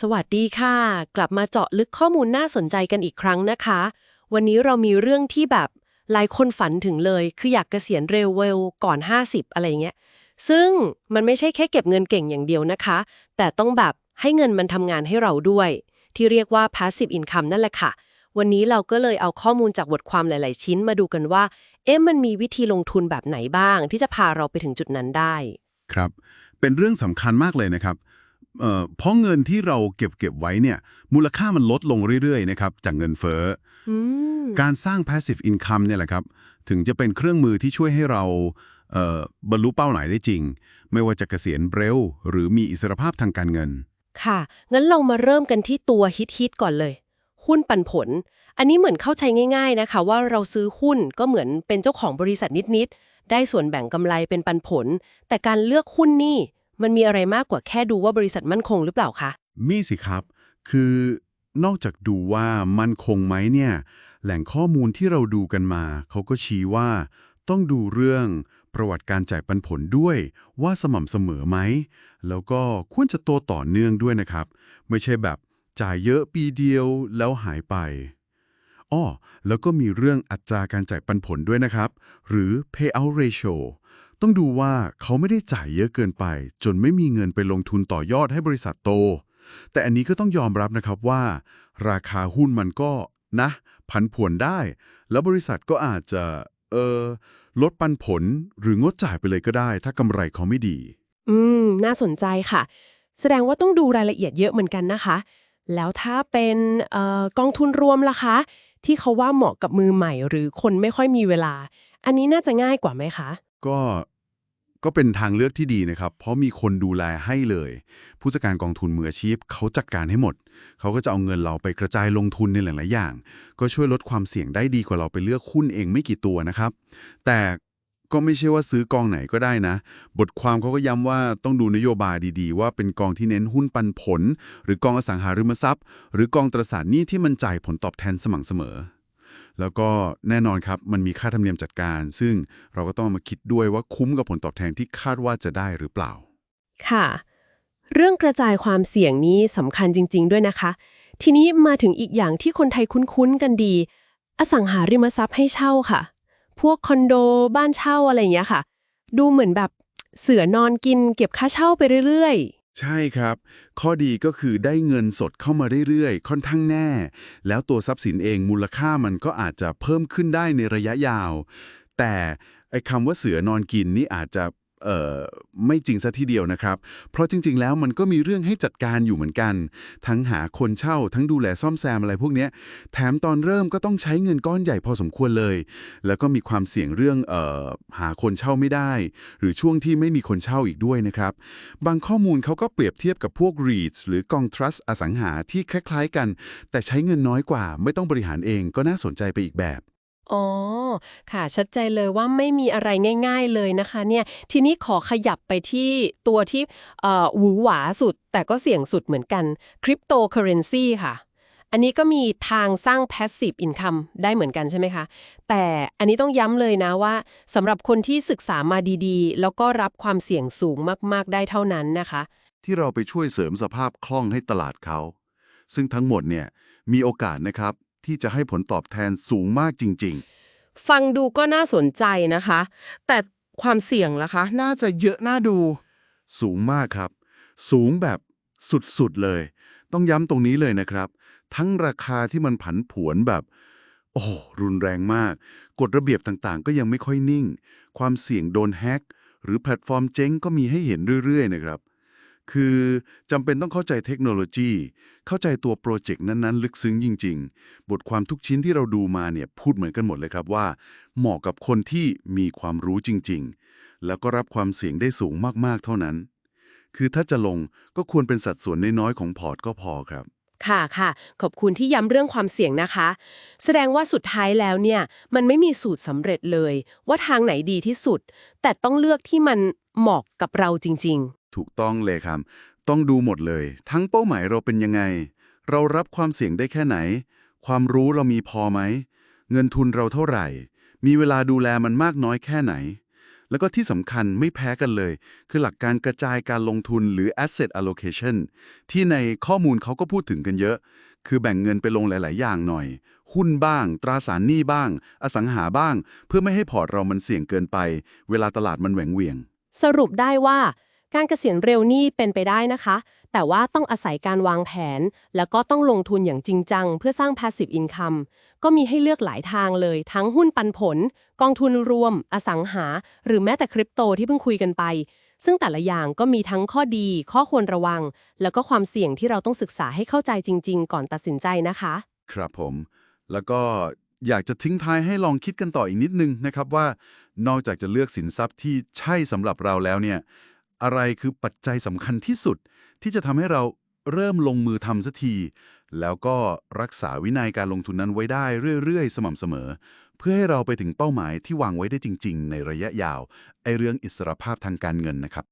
สวัสดีค่ะ กลับมาเจาะลึกข้อมูลน่าสนใจกันอีกครั้งนะคะ วันนี้เรามีเรื่องที่แบบหลายคนฝันถึงเลย คืออยากเกษียณเร็วๆก่อน 50 อะไรเงี้ย ซึ่งมันไม่ใช่แค่เก็บเงินเก่งอย่างเดียวนะคะ แต่ต้องแบบให้เงินมันทำงานให้เราด้วย ที่เรียกว่า passive income นั่นแหละค่ะ วันนี้เราก็เลยเอาข้อมูลจากบทความหลาย ๆ ชิ้นมาดูกันว่า เอ๊ะมันมีวิธีลงทุนแบบไหนบ้าง ที่จะพาเราไปถึงจุดนั้นได้ ครับ เป็นเรื่องสำคัญมากเลยนะครับ เอ่อเพราะเงินที่เราเก็บเก็บไว้เนี่ยมูลค่ามันลดลงเรื่อยๆนะครับจากเงินเฟ้ออืมการสร้าง passive income เนี่ยแหละครับ ถึงจะเป็นเครื่องมือที่ช่วยให้เราเอ่อบรรลุเป้าหมายได้จริง ไม่ว่าจะเกษียณเร็ว หรือมีอิสรภาพทางการเงิน ค่ะ งั้นเรามาเริ่มกันที่ตัวฮิตๆก่อนเลย หุ้นปันผล อันนี้เหมือนเข้าใจง่าย ๆนะคะ ว่าเราซื้อหุ้นก็เหมือนเป็นเจ้าของบริษัทนิดๆ ได้ส่วนแบ่งกำไรเป็นปันผล แต่การเลือกหุ้นนี่ มันมีอะไรมากกว่าแค่ดูว่าบริษัทมั่นคงหรือเปล่าคะ มีสิครับ คือนอกจากดูว่ามั่นคงไหมเนี่ย แหล่งข้อมูลที่เราดูกันมา เขาก็ชี้ว่า ต้องดูเรื่องประวัติการจ่ายปันผลด้วย ว่าสม่ำเสมอไหม แล้วก็ควรจะโตต่อเนื่องด้วยนะครับ ไม่ใช่แบบจ่ายเยอะปีเดียวแล้วหายไปอ้อแล้วก็มีเรื่องอัตราการจ่ายปันผลด้วยนะครับ หรือ payout ratio ต้องดูว่าเขาไม่ได้จ่ายเยอะเกินไป จนไม่มีเงินไปลงทุนต่อยอดให้บริษัทโต แต่อันนี้ก็ต้องยอมรับนะครับว่า ราคาหุ้นมันก็นะ ผันผวนได้ แล้วบริษัทก็อาจจะ เออลดปันผลหรืองดจ่ายไปเลยก็ได้ ถ้ากำไรเขาไม่ดี อืม น่าสนใจค่ะ แสดงว่าต้องดูรายละเอียดเยอะเหมือนกันนะคะ แล้วถ้าเป็นออกองทุนรวมล่ะคะ ที่เขาว่าเหมาะกับมือใหม่ หรือคนไม่ค่อยมีเวลา อันนี้น่าจะง่ายกว่าไหมคะ ก็ก็เป็นทางเลือกที่ดีนะครับ เพราะมีคนดูแลให้เลย ผู้จัดการกองทุนมืออาชีพเขาจัดการให้หมด เขาก็จะเอาเงินเราไปกระจายลงทุนในหลาย ๆ อย่าง ก็ช่วยลดความเสี่ยงได้ดีกว่าเราไปเลือกหุ้นเองไม่กี่ตัวนะครับ แต่ก็ไม่ใช่ว่าซื้อกองไหนก็ได้นะ บทความเขาก็ย้ำว่าต้องดูนโยบายดีๆ ว่าเป็นกองที่เน้นหุ้นปันผล หรือกองอสังหาริมทรัพย์ หรือกองตราสารหนี้ที่มันจ่ายผลตอบแทนสม่ำเสมอ แล้วก็แน่นอนครับมันมีค่าธรรมเนียมจัดการ ซึ่งเราก็ต้องมาคิดด้วยว่าคุ้มกับผลตอบแทนที่คาดว่าจะได้หรือเปล่า ค่ะ เรื่องกระจายความเสี่ยงนี้สำคัญจริง ๆ ด้วยนะคะ ทีนี้มาถึงอีกอย่างที่คนไทยคุ้นๆกันดี อสังหาริมทรัพย์ให้เช่าค่ะ พวกคอนโดบ้านเช่าอะไรอย่างเงี้ยค่ะ ดูเหมือนแบบเสือนอนกินเก็บค่าเช่าไปเรื่อย ใช่ครับ ข้อดีก็คือได้เงินสดเข้ามาเรื่อยๆ ค่อนข้างแน่ แล้วตัวทรัพย์สินเองมูลค่ามันก็อาจจะเพิ่มขึ้นได้ในระยะยาว แต่ไอ้คำว่าเสือนอนกินนี่อาจจะ ไม่จริงซะทีเดียวนะครับ เพราะจริง ๆ แล้วมันก็มีเรื่องให้จัดการอยู่เหมือนกัน ทั้งหาคนเช่า ทั้งดูแลซ่อมแซมอะไรพวกนี้แถมตอนเริ่มก็ต้องใช้เงินก้อนใหญ่พอสมควรเลย แล้วก็มีความเสี่ยงเรื่องออหาคนเช่าไม่ได้ หรือช่วงที่ไม่มีคนเช่าอีกด้วยนะครับ บางข้อมูลเขาก็เปรียบเทียบกับพวก REITs หรือกอง trust อสังหาที่คล้าย ๆ กัน แต่ใช้เงินน้อยกว่า ไม่ต้องบริหารเองก็น่าสนใจไปอีกแบบ อ๋อ ค่ะ ชัดใจเลยว่าไม่มีอะไรง่ายๆเลยนะคะเนี่ย ทีนี้ขอขยับไปที่ตัวที่เอ่อหวือหวาสุด แต่ก็เสี่ยงสุดเหมือนกันคริปโตเคอเรนซีค่ะ อันนี้ก็มีทางสร้าง passive income ได้เหมือนกันใช่ไหมคะ แต่อันนี้ต้องย้ำเลยนะว่าสำหรับคนที่ศึกษามาดีๆ แล้วก็รับความเสี่ยงสูงมากๆได้เท่านั้นนะคะ ที่เราไปช่วยเสริมสภาพคล่องให้ตลาดเขา ซึ่งทั้งหมดเนี่ยมีโอกาสนะครับ ที่จะให้ผลตอบแทนสูงมากจริงฟังดูก็น่าสนใจนะคะ แต่ความเสี่ยงล่ะคะ น่าจะเยอะน่าดูๆสูงมากครับ สูงแบบสุดๆเลย ต้องย้ำตรงนี้เลยนะครับ ทั้งราคาที่มันผันผวนแบบ โอ้รุนแรงมาก กฎระเบียบต่างๆ ก็ยังไม่ค่อยนิ่ง ความเสี่ยงโดนแฮ็กหรือแพลตฟอร์มเจ๊งก็มีให้เห็นเรื่อยๆนะครับ คือจำเป็นต้องเข้าใจเทคโนโลยี เข้าใจตัวโปรเจกต์นั้นๆ ลึกซึ้งจริง ๆ บทความทุกชิ้นที่เราดูมาเนี่ยพูดเหมือนกันหมดเลยครับว่า เหมาะกับคนที่มีความรู้จริง ๆ แล้วก็รับความเสี่ยงได้สูงมากๆ เท่านั้น คือถ้าจะลงก็ควรเป็นสัดส่วนน้อยๆของพอร์ตก็พอครับค่ะค่ะ ขอบคุณที่ย้ำเรื่องความเสี่ยงนะคะ แสดงว่าสุดท้ายแล้วเนี่ย มันไม่มีสูตรสำเร็จเลย ว่าทางไหนดีที่สุด แต่ต้องเลือกที่มันเหมาะกับเราจริง ถูกต้องเลยครับ ต้องดูหมดเลย ทั้งเป้าหมายเราเป็นยังไง เรารับความเสี่ยงได้แค่ไหน ความรู้เรามีพอไหม เงินทุนเราเท่าไหร่ มีเวลาดูแลมันมากน้อยแค่ไหน แล้วก็ที่สำคัญไม่แพ้กันเลย คือหลักการกระจายการลงทุนหรือ asset allocation ที่ในข้อมูลเขาก็พูดถึงกันเยอะ คือแบ่งเงินไปลงหลาย ๆ อย่างหน่อย หุ้นบ้าง ตราสารหนี้บ้าง อสังหาบ้าง เพื่อไม่ให้พอร์ตเรามันเสี่ยงเกินไป เวลาตลาดมันแหว่งเหวียง สรุปได้ว่า การเกษียณเร็วนี่เป็นไปได้นะคะ แต่ว่าต้องอาศัยการวางแผน แล้วก็ต้องลงทุนอย่างจริงจัง เพื่อสร้าง passive income ก็มีให้เลือกหลายทางเลย ทั้งหุ้นปันผล กองทุนรวม อสังหา หรือแม้แต่คริปโตที่เพิ่งคุยกันไป ซึ่งแต่ละอย่างก็มีทั้งข้อดี ข้อควรระวัง แล้วก็ความเสี่ยงที่เราต้องศึกษาให้เข้าใจจริง ๆ ก่อนตัดสินใจนะคะ ครับผม แล้วก็อยากจะทิ้งท้ายให้ลองคิดกันต่ออีกนิดนึงนะครับว่า นอกจากจะเลือกสินทรัพย์ที่ใช่สำหรับเราแล้วเนี่ย อะไรคือปัจจัยสำคัญที่สุด ที่จะทำให้เราเริ่มลงมือทำสักที แล้วก็รักษาวินัยการลงทุนนั้นไว้ได้เรื่อยๆ สม่ำเสมอ เพื่อให้เราไปถึงเป้าหมายที่วางไว้ได้จริง ๆ ในระยะยาวไอเรื่องอิสรภาพทางการเงินนะครับ